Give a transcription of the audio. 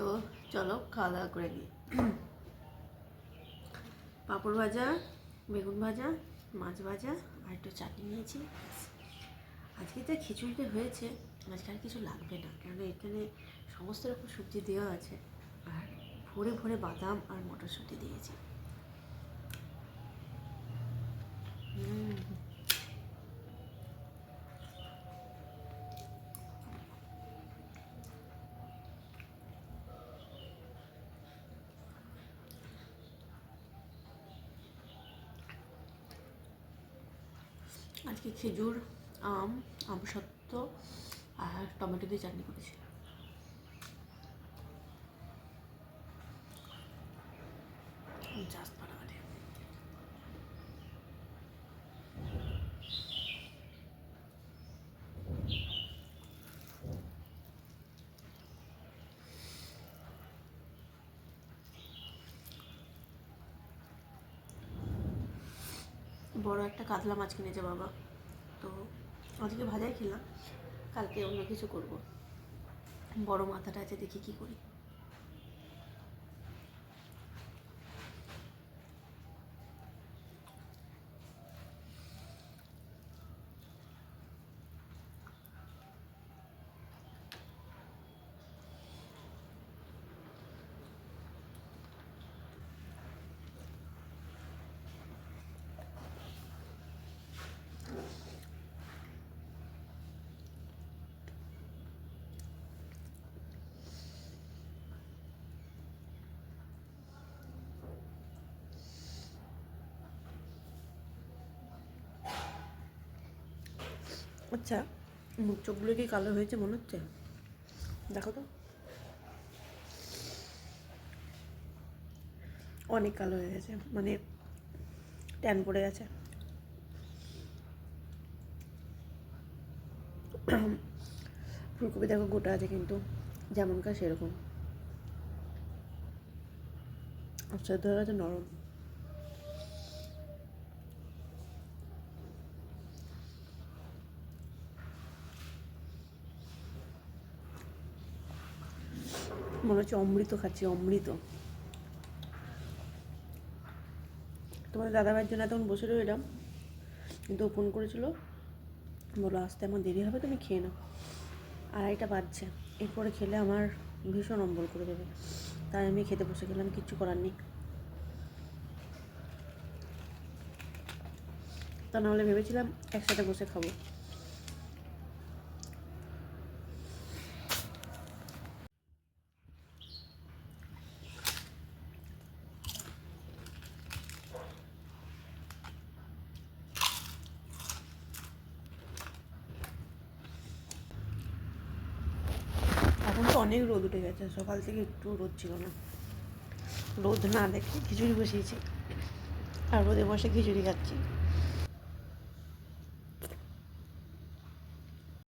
তো চলো খাওয়া দাওয়া করে নিই। পাঁপড় ভাজা, বেগুন ভাজা, মাছ ভাজা, আর একটু চাটনি নিয়েছি। আজকে তো খিচুড়িতে হয়েছে, আজকে আর কিছু লাগবে না কারণ এখানে সমস্ত রকম সবজি দেওয়া আছে, আর ভরে ভরে বাদাম আর মটরশুঁটি দিয়েছি। আজকে খেজুর আম আম সত্ত্ব আর টমেটো দিয়ে চাটনি করেছি। জাস্ট বড় একটা কাতলা মাছ কিনেছে বাবা। তো আজকে ভাজাই খেলাম, কালকে অন্য কিছু করব। বড় মাথাটা আছে, দেখি কি করি। আচ্ছা মুখ চোখগুলো কি কালো হয়েছে মনে হচ্ছে? দেখো তো। অনেক কালো হয়ে গেছে মানে ট্যান পড়ে গেছে। ফুলকপি দেখো গোটা আছে কিন্তু, যেমনকার সেরকম। আচ্ছা হয়ে গেছে নরম। মনে হচ্ছে অমৃত খাচ্ছি, অমৃত। তোমাদের দাদাভাইয়ের জন্য তখন বসে রইলাম, কিন্তু ফোন করেছিল বলো আসতে আমার দেরি হবে, তুমি খেয়ে নাও। আড়াইটা বাজছে, এরপরে খেলে আমার ভীষণ অম্বল করে দেবে, তাই আমি খেতে বসে গেলাম, কিচ্ছু করার নেই। তা নাহলে ভেবেছিলাম একসাথে বসে খাব। এখন তো অনেক রোদ উঠে গেছে, সকাল থেকে একটু রোদ ছিল না। রোদ না দেখে খিচুড়ি বসিয়েছি, আর রোদে বসে খিচুড়ি খাচ্ছি।